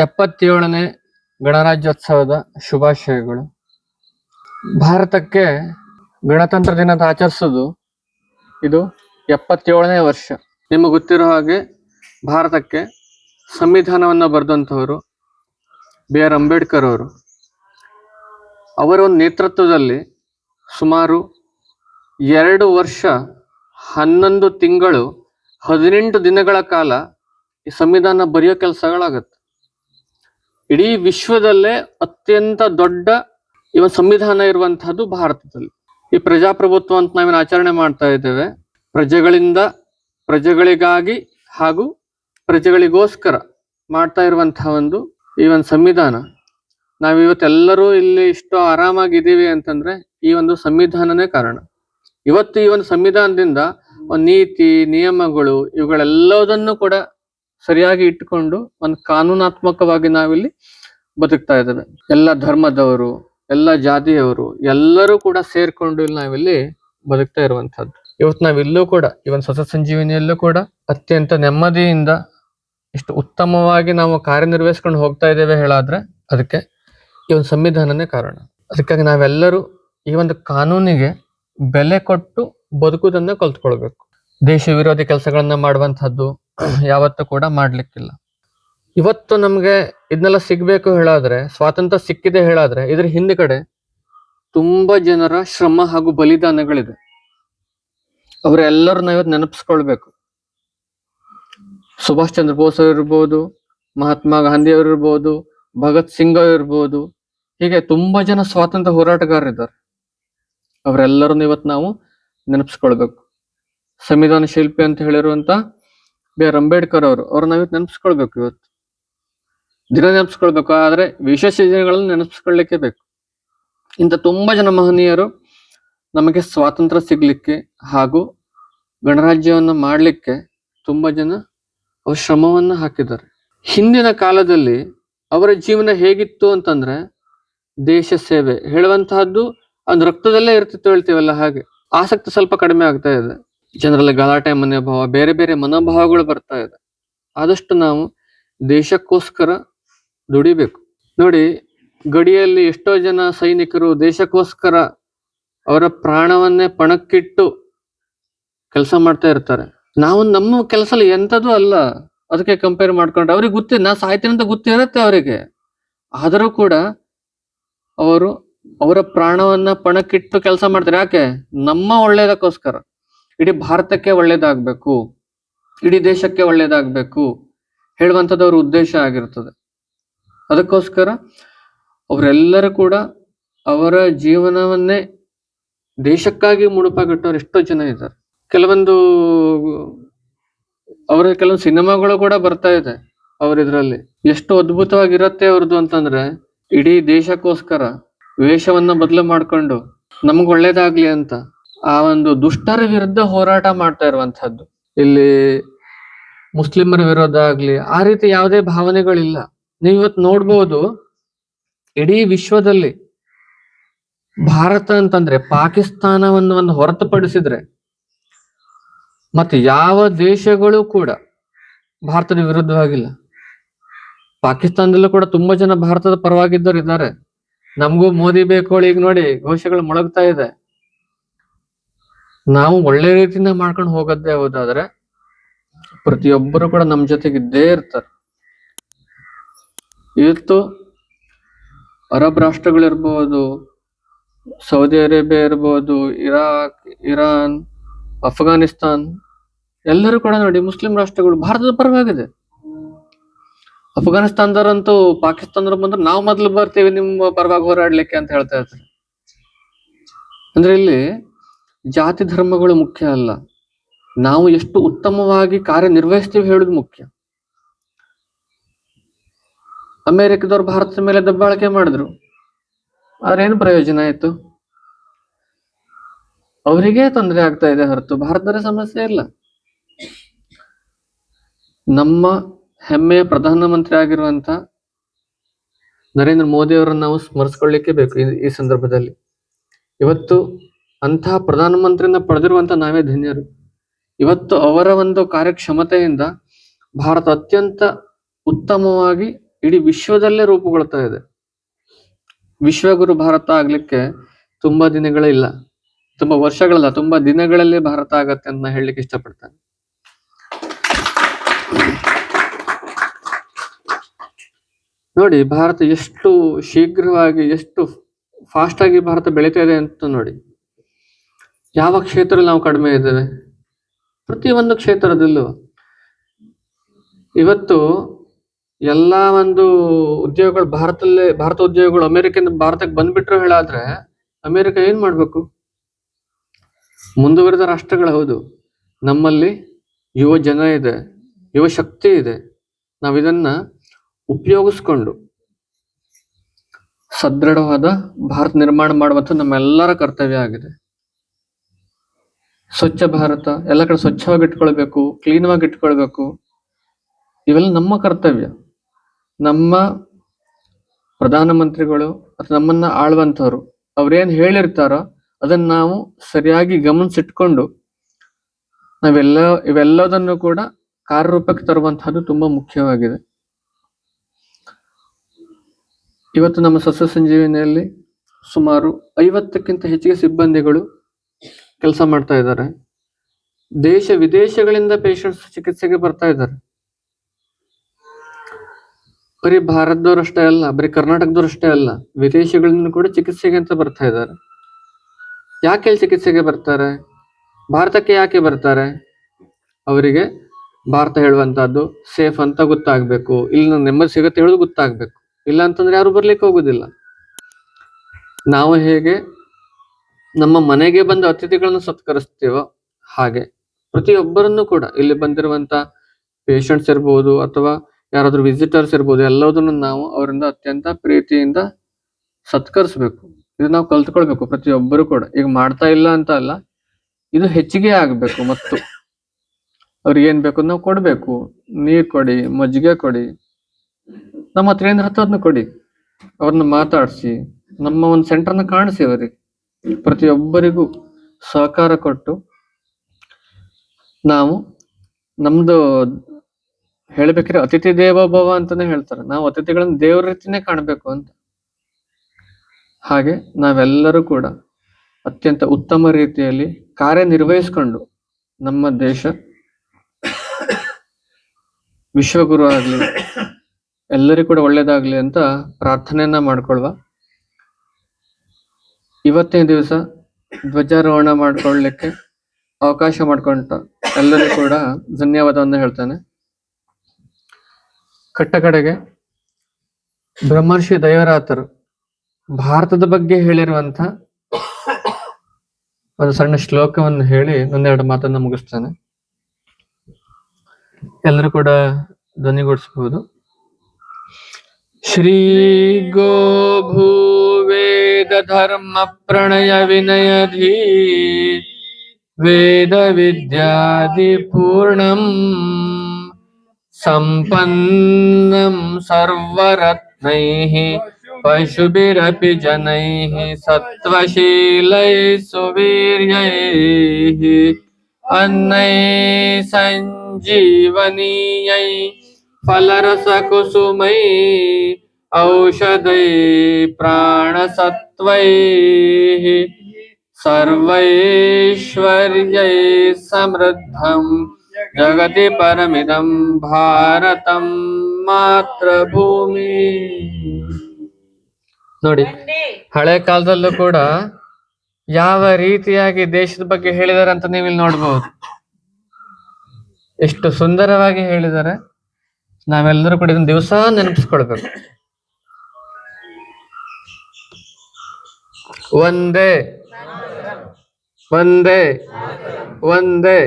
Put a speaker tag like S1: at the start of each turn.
S1: ಎಪ್ಪತ್ತೇಳನೇ ಗಣರಾಜ್ಯೋತ್ಸವದ ಶುಭಾಶಯಗಳು. ಭಾರತಕ್ಕೆ ಗಣತಂತ್ರ ದಿನದ ಆಚರಿಸೋದು ಇದು ಎಪ್ಪತ್ತೇಳನೇ ವರ್ಷ. ನಿಮಗೆ ಗೊತ್ತಿರೋ ಹಾಗೆ ಭಾರತಕ್ಕೆ ಸಂವಿಧಾನವನ್ನು ಬರೆದಂಥವರು ಬಿ ಆರ್ ಅಂಬೇಡ್ಕರ್ ಅವರು. ಅವರ ಒಂದು ನೇತೃತ್ವದಲ್ಲಿ ಸುಮಾರು ಎರಡು ವರ್ಷ ಹನ್ನೊಂದು ತಿಂಗಳು ಹದಿನೆಂಟು ದಿನಗಳ ಕಾಲ ಈ ಸಂವಿಧಾನ ಬರೆಯೋ ಕೆಲಸಗಳಾಗತ್ತೆ. ಇಡೀ ವಿಶ್ವದಲ್ಲೇ ಅತ್ಯಂತ ದೊಡ್ಡ ಒಂದು ಸಂವಿಧಾನ ಇರುವಂತಹದ್ದು ಭಾರತದಲ್ಲಿ. ಈ ಪ್ರಜಾಪ್ರಭುತ್ವ ಅಂತ ನಾವೇನು ಆಚರಣೆ ಮಾಡ್ತಾ ಇದ್ದೇವೆ. ಪ್ರಜೆಗಳಿಂದ ಪ್ರಜೆಗಳಿಗಾಗಿ ಹಾಗೂ ಪ್ರಜೆಗಳಿಗೋಸ್ಕರ ಮಾಡ್ತಾ ಇರುವಂತಹ ಒಂದು ಈ ಒಂದು ಸಂವಿಧಾನ. ನಾವಿವತ್ತೆಲ್ಲರೂ ಇಲ್ಲಿ ಇಷ್ಟು ಆರಾಮಾಗಿದ್ದೀವಿ ಅಂತಂದ್ರೆ ಈ ಒಂದು ಸಂವಿಧಾನನೇ ಕಾರಣ. ಇವತ್ತು ಈ ಒಂದು ಸಂವಿಧಾನದಿಂದ ಒಂದು ನೀತಿ, ನಿಯಮಗಳು ಇವುಗಳೆಲ್ಲದನ್ನು ಕೂಡ ಸರಿಯಾಗಿ ಇಟ್ಟುಕೊಂಡು ಒಂದು ಕಾನೂನಾತ್ಮಕವಾಗಿ ನಾವಿಲ್ಲಿ ಬದುಕ್ತಾ ಇದ್ದೇವೆ. ಎಲ್ಲ ಧರ್ಮದವರು, ಎಲ್ಲ ಜಾತಿಯವರು ಎಲ್ಲರೂ ಕೂಡ ಸೇರ್ಕೊಂಡು ಇಲ್ಲಿ ನಾವಿಲ್ಲಿ ಬದುಕ್ತಾ ಇರುವಂತಹದ್ದು ಇವತ್ತು ನಾವೆಲ್ಲೂ ಕೂಡ ಒಂದು ಹೊಸ ಸಂಜೀವಿನಿಯಲ್ಲೂ ಕೂಡ ಅತ್ಯಂತ ನೆಮ್ಮದಿಯಿಂದ ಇಷ್ಟು ಉತ್ತಮವಾಗಿ ನಾವು ಕಾರ್ಯನಿರ್ವಹಿಸ್ಕೊಂಡು ಹೋಗ್ತಾ ಇದ್ದೇವೆ ಹೇಳಾದ್ರೆ ಅದಕ್ಕೆ ಈ ಒಂದು ಸಂವಿಧಾನನೇ ಕಾರಣ. ಅದಕ್ಕಾಗಿ ನಾವೆಲ್ಲರೂ ಈ ಒಂದು ಕಾನೂನಿಗೆ ಬೆಲೆ ಕೊಟ್ಟು ಬದುಕುವುದನ್ನ ಕಲ್ತ್ಕೊಳ್ಬೇಕು. ದೇಶ ವಿರೋಧಿ ಕೆಲಸಗಳನ್ನ ಮಾಡುವಂತಹದ್ದು ಯಾವತ್ತೂ ಕೂಡ ಮಾಡ್ಲಿಕ್ಕಿಲ್ಲ. ಇವತ್ತು ನಮ್ಗೆ ಇದನ್ನೆಲ್ಲ ಸಿಗ್ಬೇಕು ಹೇಳಾದ್ರೆ, ಸ್ವಾತಂತ್ರ್ಯ ಸಿಕ್ಕಿದೆ ಹೇಳಾದ್ರೆ, ಇದ್ರ ಹಿಂದ್ಗಡೆ ತುಂಬಾ ಜನರ ಶ್ರಮ ಹಾಗೂ ಬಲಿದಾನಗಳಿದೆ. ಅವರೆಲ್ಲರನ್ನ ಇವತ್ತು ನೆನಪಿಸ್ಕೊಳ್ಬೇಕು. ಸುಭಾಷ್ ಚಂದ್ರ ಬೋಸ್ ಅವರು ಇರ್ಬೋದು ಮಹಾತ್ಮ ಗಾಂಧಿ ಅವರು ಇರ್ಬೋದು ಭಗತ್ ಸಿಂಗ್ ಅವರು ಇರ್ಬೋದು ಹೀಗೆ ತುಂಬಾ ಜನ ಸ್ವಾತಂತ್ರ್ಯ ಹೋರಾಟಗಾರರಿದ್ದಾರೆ. ಅವರೆಲ್ಲರನ್ನು ಇವತ್ತು ನಾವು ನೆನಪಿಸ್ಕೊಳ್ಬೇಕು. ಸಂವಿಧಾನ ಶಿಲ್ಪಿ ಅಂತ ಹೇಳಿರುವಂತ ಬಿ ಆರ್ ಅಂಬೇಡ್ಕರ್ ಅವರು, ಅವ್ರನ್ನ ಇವತ್ತು ನೆನಪಿಸ್ಕೊಳ್ಬೇಕು ಇವತ್ತು. ದಿನ ನೆನಪಿಸ್ಕೊಳ್ಬೇಕು, ಆದ್ರೆ ವಿಶೇಷ ದಿನಗಳನ್ನು ನೆನಪಿಸ್ಕೊಳ್ಳಿಕ್ಕೆ ಬೇಕು. ಇಂಥ ತುಂಬಾ ಜನ ಮಹನೀಯರು ನಮಗೆ ಸ್ವಾತಂತ್ರ್ಯ ಸಿಗ್ಲಿಕ್ಕೆ ಹಾಗೂ ಗಣರಾಜ್ಯವನ್ನು ಮಾಡಲಿಕ್ಕೆ ತುಂಬಾ ಜನ ಅವ್ರ ಶ್ರಮವನ್ನ ಹಾಕಿದ್ದಾರೆ. ಹಿಂದಿನ ಕಾಲದಲ್ಲಿ ಅವರ ಜೀವನ ಹೇಗಿತ್ತು ಅಂತಂದ್ರೆ ದೇಶ ಸೇವೆ, ಹೇಳುವಂತಹದ್ದು ಅದು ರಕ್ತದಲ್ಲೇ ಇರ್ತಿತ್ತು ಹೇಳ್ತೀವಲ್ಲ ಹಾಗೆ. ಆಸಕ್ತಿ ಸ್ವಲ್ಪ ಕಡಿಮೆ ಆಗ್ತಾ ಇದೆ. ಜನರಲ್ಲಿ ಗಲಾಟೆ, ಮನೋಭಾವ, ಬೇರೆ ಬೇರೆ ಮನೋಭಾವಗಳು ಬರ್ತಾ ಇದೆ. ಆದಷ್ಟು ನಾವು ದೇಶಕ್ಕೋಸ್ಕರ ದುಡಿಬೇಕು. ನೋಡಿ, ಗಡಿಯಲ್ಲಿ ಎಷ್ಟೋ ಜನ ಸೈನಿಕರು ದೇಶಕ್ಕೋಸ್ಕರ ಅವರ ಪ್ರಾಣವನ್ನೇ ಪಣಕ್ಕಿಟ್ಟು ಕೆಲಸ ಮಾಡ್ತಾ ಇರ್ತಾರೆ. ನಾವು ನಮ್ಮ ಕೆಲಸ ಎಂಥದ್ದು ಅಲ್ಲ. ಅದಕ್ಕೆ ಕಂಪೇರ್ ಮಾಡ್ಕೊಂಡ್ರೆ ಅವ್ರಿಗೆ ಗೊತ್ತಿ, ನಾ ಸಾಯ್ತೀನಿ ಅಂತ ಗೊತ್ತಿರುತ್ತೆ ಅವರಿಗೆ. ಆದರೂ ಕೂಡ ಅವರು ಅವರ ಪ್ರಾಣವನ್ನ ಪಣಕ್ಕಿಟ್ಟು ಕೆಲಸ ಮಾಡ್ತಾರೆ. ಯಾಕೆ? ನಮ್ಮ ಒಳ್ಳೇದಕ್ಕೋಸ್ಕರ. ಇಡೀ ಭಾರತಕ್ಕೆ ಒಳ್ಳೇದಾಗಬೇಕು, ಇಡೀ ದೇಶಕ್ಕೆ ಒಳ್ಳೇದಾಗಬೇಕು ಹೇಳುವಂಥದ್ದು ಅವ್ರ ಉದ್ದೇಶ ಆಗಿರ್ತದೆ. ಅದಕ್ಕೋಸ್ಕರ ಅವರೆಲ್ಲರೂ ಕೂಡ ಅವರ ಜೀವನವನ್ನೇ ದೇಶಕ್ಕಾಗಿ ಮುಡುಪಾಗಿಟ್ಟವ್ರು ಎಷ್ಟೋ ಜನ ಇದ್ದಾರೆ. ಕೆಲವೊಂದು ಅವರ ಕೆಲವೊಂದು ಸಿನಿಮಾಗಳು ಕೂಡ ಬರ್ತಾ ಇದೆ ಅವ್ರ ಇದರಲ್ಲಿ. ಎಷ್ಟು ಅದ್ಭುತವಾಗಿರತ್ತೆ ಅವ್ರದ್ದು ಅಂತಂದ್ರೆ ಇಡೀ ದೇಶಕ್ಕೋಸ್ಕರ ವೇಷವನ್ನ ಬದಲು ಮಾಡ್ಕೊಂಡು ನಮ್ಗೆ ಒಳ್ಳೇದಾಗ್ಲಿ ಅಂತ ಆ ಒಂದು ದುಷ್ಟರ ವಿರುದ್ಧ ಹೋರಾಟ ಮಾಡ್ತಾ ಇರುವಂತಹದ್ದು ಇಲ್ಲಿ ಮುಸ್ಲಿಮರ ವಿರೋಧ ಆಗ್ಲಿ, ಆ ರೀತಿ ಯಾವುದೇ ಭಾವನೆಗಳಿಲ್ಲ. ನೀವು ಇವತ್ತು ನೋಡ್ಬೋದು, ಇಡೀ ವಿಶ್ವದಲ್ಲಿ ಭಾರತ ಅಂತಂದ್ರೆ ಪಾಕಿಸ್ತಾನವನ್ನು ಒಂದು ಹೊರತುಪಡಿಸಿದ್ರೆ, ಮತ್ತೆ ಯಾವ ದೇಶಗಳು ಕೂಡ ಭಾರತದ ವಿರುದ್ಧವಾಗಿಲ್ಲ. ಪಾಕಿಸ್ತಾನದಲ್ಲೂ ಕೂಡ ತುಂಬಾ ಜನ ಭಾರತದ ಪರವಾಗಿದ್ದವರು ಇದ್ದಾರೆ ನಮಗೂ ಮೋದಿ ಬೇಕು, ಈಗ ನೋಡಿ ಘೋಷಗಳು ಮೊಳಗ್ತಾ ಇದೆ. ನಾವು ಒಳ್ಳೆ ರೀತಿಯಿಂದ ಮಾಡ್ಕೊಂಡು ಹೋಗೋದೇ ಹೋದಾದ್ರೆ ಪ್ರತಿಯೊಬ್ಬರು ಕೂಡ ನಮ್ ಜೊತೆಗೆ ಇದ್ದೇ ಇರ್ತಾರೆ. ಇವತ್ತು ಅರಬ್ ರಾಷ್ಟ್ರಗಳಿರ್ಬೋದು, ಸೌದಿ ಅರೇಬಿಯಾ ಇರ್ಬೋದು, ಇರಾಕ್, ಇರಾನ್, ಅಫ್ಘಾನಿಸ್ತಾನ್, ಎಲ್ಲರೂ ಕೂಡ ನೋಡಿ ಮುಸ್ಲಿಂ ರಾಷ್ಟ್ರಗಳು ಭಾರತದ ಪರವಾಗಿದೆ. ಅಫ್ಘಾನಿಸ್ತಾನದವರಂತೂ ಪಾಕಿಸ್ತಾನದವ್ರು ಬಂದ್ರೆ ನಾವು ಮೊದಲು ಬರ್ತೀವಿ ನಿಮ್ಮ ಪರವಾಗಿ ಹೋರಾಡ್ಲಿಕ್ಕೆ ಅಂತ ಹೇಳ್ತಾ ಇರ್ತಾರೆ. ಅಂದ್ರೆ ಇಲ್ಲಿ ಜಾತಿ ಧರ್ಮಗಳು ಮುಖ್ಯ ಅಲ್ಲ. ನಾವು ಎಷ್ಟು ಉತ್ತಮವಾಗಿ ಕಾರ್ಯನಿರ್ವಹಿಸ್ತೀವಿ ಹೇಳುದು ಮುಖ್ಯ. ಅಮೆರಿಕದವ್ರು ಭಾರತದ ಮೇಲೆ ದಬ್ಬಾಳಿಕೆ ಮಾಡಿದ್ರು. ಆದ್ರೆ ಏನು ಪ್ರಯೋಜನ ಆಯ್ತು? ಅವರಿಗೆ ತೊಂದರೆ ಆಗ್ತಾ ಇದೆ ಹೊರತು ಭಾರತದ ಸಮಸ್ಯೆ ಇಲ್ಲ. ನಮ್ಮ ಹೆಮ್ಮೆಯ ಪ್ರಧಾನಮಂತ್ರಿ ಆಗಿರುವಂತ ನರೇಂದ್ರ ಮೋದಿ ಅವರನ್ನು ನಾವು ಸ್ಮರಿಸ್ಕೊಳ್ಳಿಕ್ಕೆ ಬೇಕು ಈ- ಈ ಸಂದರ್ಭದಲ್ಲಿ. ಇವತ್ತು ಅಂತಹ ಪ್ರಧಾನಮಂತ್ರಿನ ಪಡೆದಿರುವಂತ ನಾವೇ ಧನ್ಯರು. ಇವತ್ತು ಅವರ ಒಂದು ಕಾರ್ಯಕ್ಷಮತೆಯಿಂದ ಭಾರತ ಅತ್ಯಂತ ಉತ್ತಮವಾಗಿ ಇಡೀ ವಿಶ್ವದಲ್ಲೇ ರೂಪುಗೊಳ್ತಾ ಇದೆ. ವಿಶ್ವಗುರು ಭಾರತ ಆಗ್ಲಿಕ್ಕೆ ತುಂಬಾ ದಿನಗಳಿಲ್ಲ. ತುಂಬಾ ವರ್ಷಗಳಲ್ಲ, ತುಂಬಾ ದಿನಗಳಲ್ಲಿ ಭಾರತ ಆಗತ್ತೆ ಅಂತ ನಾ ಹೇಳಲಿಕ್ಕೆ ಇಷ್ಟಪಡ್ತೇನೆ. ನೋಡಿ, ಭಾರತ ಎಷ್ಟು ಶೀಘ್ರವಾಗಿ, ಎಷ್ಟು ಫಾಸ್ಟ್ ಆಗಿ ಭಾರತ ಬೆಳೀತಾ ಇದೆ ಅಂತ ನೋಡಿ. ಯಾವ ಕ್ಷೇತ್ರದಲ್ಲಿ ನಾವು ಕಡಿಮೆ ಇದ್ದೇವೆ? ಪ್ರತಿಯೊಂದು ಕ್ಷೇತ್ರದಲ್ಲೂ. ಇವತ್ತು ಎಲ್ಲ ಒಂದು ಉದ್ಯೋಗಗಳು ಭಾರತದಲ್ಲೇ, ಭಾರತ ಉದ್ಯೋಗಗಳು ಅಮೆರಿಕದಿಂದ ಭಾರತಕ್ಕೆ ಬಂದ್ಬಿಟ್ರು ಹೇಳಾದ್ರೆ ಅಮೆರಿಕ ಏನ್ ಮಾಡ್ಬೇಕು? ಮುಂದುವರಿದ ರಾಷ್ಟ್ರಗಳು ಹೌದು. ನಮ್ಮಲ್ಲಿ ಯುವ ಜನ ಇದೆ, ಯುವ ಶಕ್ತಿ ಇದೆ. ನಾವು ಇದನ್ನ ಉಪಯೋಗಿಸ್ಕೊಂಡು ಸದೃಢವಾದ ಭಾರತ ನಿರ್ಮಾಣ ಮಾಡುವಂಥ ನಮ್ಮೆಲ್ಲರ ಕರ್ತವ್ಯ ಆಗಿದೆ. ಸ್ವಚ್ಛ ಭಾರತ, ಎಲ್ಲ ಕಡೆ ಸ್ವಚ್ಛವಾಗಿ ಇಟ್ಕೊಳ್ಬೇಕು ಆಗಿ ಇಟ್ಕೊಳ್ಬೇಕು, ಇವೆಲ್ಲ ನಮ್ಮ ಕರ್ತವ್ಯ. ನಮ್ಮ ಪ್ರಧಾನಮಂತ್ರಿಗಳು ಅಥವಾ ನಮ್ಮನ್ನ ಆಳುವಂತವ್ರು, ಅವ್ರೇನ್ ಹೇಳಿರ್ತಾರೋ ಅದನ್ನ ನಾವು ಸರಿಯಾಗಿ ಗಮನಿಸಿಟ್ಕೊಂಡು ನಾವೆಲ್ಲ, ಇವೆಲ್ಲದನ್ನು ಕೂಡ ಕಾರ್ಯರೂಪಕ್ಕೆ ತರುವಂತಹದ್ದು ತುಂಬಾ ಮುಖ್ಯವಾಗಿದೆ. ಇವತ್ತು ನಮ್ಮ ಸಸ್ಯ ಸಂಜೀವಿನಿಯಲ್ಲಿ ಸುಮಾರು ಐವತ್ತಕ್ಕಿಂತ ಹೆಚ್ಚಿಗೆ ಸಿಬ್ಬಂದಿಗಳು ಕೆಲಸ ಮಾಡ್ತಾ ಇದ್ದಾರೆ. ದೇಶ ವಿದೇಶಗಳಿಂದ ಪೇಷಂಟ್ಸ್ ಚಿಕಿತ್ಸೆಗೆ ಬರ್ತಾ ಇದ್ದಾರೆ. ಬರೀ ಭಾರತದವರಷ್ಟೇ ಅಲ್ಲ, ಬರೀ ಕರ್ನಾಟಕದವರಷ್ಟೇ ಅಲ್ಲ ವಿದೇಶಗಳಿಂದ ಕೂಡ ಚಿಕಿತ್ಸೆಗೆ ಅಂತ ಬರ್ತಾ ಇದ್ದಾರೆ. ಯಾಕೆ ಚಿಕಿತ್ಸೆಗೆ ಬರ್ತಾರೆ? ಭಾರತಕ್ಕೆ ಯಾಕೆ ಬರ್ತಾರೆ? ಅವರಿಗೆ ಭಾರತ ಹೇಳುವಂತಹದ್ದು ಸೇಫ್ ಅಂತ ಗೊತ್ತಾಗ್ಬೇಕು ಇಲ್ಲಿ ನೆಮ್ಮದಿ ಸಿಗತ್ತೆ ಹೇಳೋದು ಗೊತ್ತಾಗ್ಬೇಕು. ಇಲ್ಲ ಅಂತಂದ್ರೆ ಯಾರು ಬರ್ಲಿಕ್ಕೆ ಹೋಗುದಿಲ್ಲ. ನಾವು ಹೇಗೆ ನಮ್ಮ ಮನೆಗೆ ಬಂದ ಅತಿಥಿಗಳನ್ನು ಸತ್ಕರಿಸ್ತೀವೋ ಹಾಗೆ. ಪ್ರತಿಯೊಬ್ಬರನ್ನು ಕೂಡ. ಇಲ್ಲಿ ಬಂದಿರುವಂತ ಪೇಷಂಟ್ಸ್ ಇರ್ಬೋದು ಅಥವಾ ಯಾರಾದ್ರೂ ವಿಸಿಟರ್ಸ್ ಇರ್ಬೋದು, ಎಲ್ಲದನ್ನು ನಾವು ಅವರಿಂದ ಅತ್ಯಂತ ಪ್ರೀತಿಯಿಂದ ಸತ್ಕರಿಸ್ಬೇಕು. ಇದು ನಾವು ಕಲ್ತ್ಕೊಳ್ಬೇಕು ಪ್ರತಿಯೊಬ್ಬರು ಕೂಡ. ಈಗ ಮಾಡ್ತಾ ಇಲ್ಲ ಅಂತ ಅಲ್ಲ, ಇದು ಹೆಚ್ಚಿಗೆ ಆಗ್ಬೇಕು ಮತ್ತು ಅವ್ರಿಗೆ ಏನ್ ಬೇಕು ನಾವು ಕೊಡ್ಬೇಕು. ನೀರ್ ಕೊಡಿ, ಮಜ್ಜಿಗೆ ಕೊಡಿ, ನಮ್ಮ ಹತ್ರ ಏನ್ ಅದನ್ನ ಕೊಡಿ. ಅವ್ರನ್ನ ಮಾತಾಡ್ಸಿ, ನಮ್ಮ ಒಂದು ಸೆಂಟರ್ನ ಕಾಣಿಸಿ ಅವರಿಗೆ. ಪ್ರತಿಯೊಬ್ಬರಿಗೂ ಸಹಕಾರ ಕೊಟ್ಟು ನಾವು ನಮ್ದು ಹೇಳ್ಬೇಕ್ರೆ ಅತಿಥಿ ದೇವೋಭವ ಅಂತಾನೆ ಹೇಳ್ತಾರೆ. ನಾವು ಅತಿಥಿಗಳನ್ನ ದೇವ್ರ ರೀತಿನೇ ಕಾಣ್ಬೇಕು ಅಂತ. ಹಾಗೆ ನಾವೆಲ್ಲರೂ ಕೂಡ ಅತ್ಯಂತ ಉತ್ತಮ ರೀತಿಯಲ್ಲಿ ಕಾರ್ಯನಿರ್ವಹಿಸ್ಕೊಂಡು ನಮ್ಮ ದೇಶ ವಿಶ್ವಗುರು ಆಗ್ಲಿ, ಎಲ್ಲರಿಗೂ ಕೂಡ ಒಳ್ಳೇದಾಗ್ಲಿ ಅಂತ ಪ್ರಾರ್ಥನೆಯನ್ನ ಮಾಡ್ಕೊಳ್ವ. ಇವತ್ತಿನ ದಿವಸ ಧ್ವಜಾರೋಹಣ ಮಾಡ್ಕೊಳ್ಳಿಕ್ಕೆ ಅವಕಾಶ ಮಾಡ್ಕೊಂಡ ಎಲ್ಲರೂ ಕೂಡ ಧನ್ಯವಾದವನ್ನು ಹೇಳ್ತಾನೆ. ಕಟ್ಟ ಕಡೆಗೆ ಬ್ರಹ್ಮರ್ಷಿ ದೈವರಾತರು ಭಾರತದ ಬಗ್ಗೆ ಹೇಳಿರುವಂತ ಒಂದು ಸಣ್ಣ ಶ್ಲೋಕವನ್ನು ಹೇಳಿ ಒಂದೆರಡು ಮಾತನ್ನ ಮುಗಿಸ್ತೇನೆ. ಎಲ್ಲರೂ ಕೂಡ ಧ್ವನಿಗೊಳಿಸಬಹುದು ಶ್ರೀ ಗೋ ಭೂ धर्म प्रणय विनयधी वेद वेदविद्यादिपूर्णम् संपन्न सर्वरत्न पशुभिरपि जन सत्वशील सुवीर अन्न संजीवनीय फलरसकुसुमयी औषधैः प्राणसत्त्वैः सर्वैश्वर्यैः समृद्धम् ಜಗತಿ ಪರಮಿದಂ ಭಾರತಂ ಮಾತೃಭೂಮಿ ನೋಡಿ ಹಳೆ ಕಾಲದಲ್ಲೂ ಕೂಡ ಯಾವ ರೀತಿಯಾಗಿ ದೇಶದ ಬಗ್ಗೆ ಹೇಳಿದಾರೆ ಅಂತ ನೀವು ಇಲ್ಲಿ ನೋಡ್ಬೋದು ಎಷ್ಟು ಸುಂದರವಾಗಿ ಹೇಳಿದ್ದಾರೆ ನಾವೆಲ್ಲರೂ ಕೂಡ ಇದನ್ನ ದಿವಸ ನೆನಪಿಸ್ಕೊಳ್ಬೇಕು ಒಂದೇ. ಒಂದೇ. ಒಂದೇ.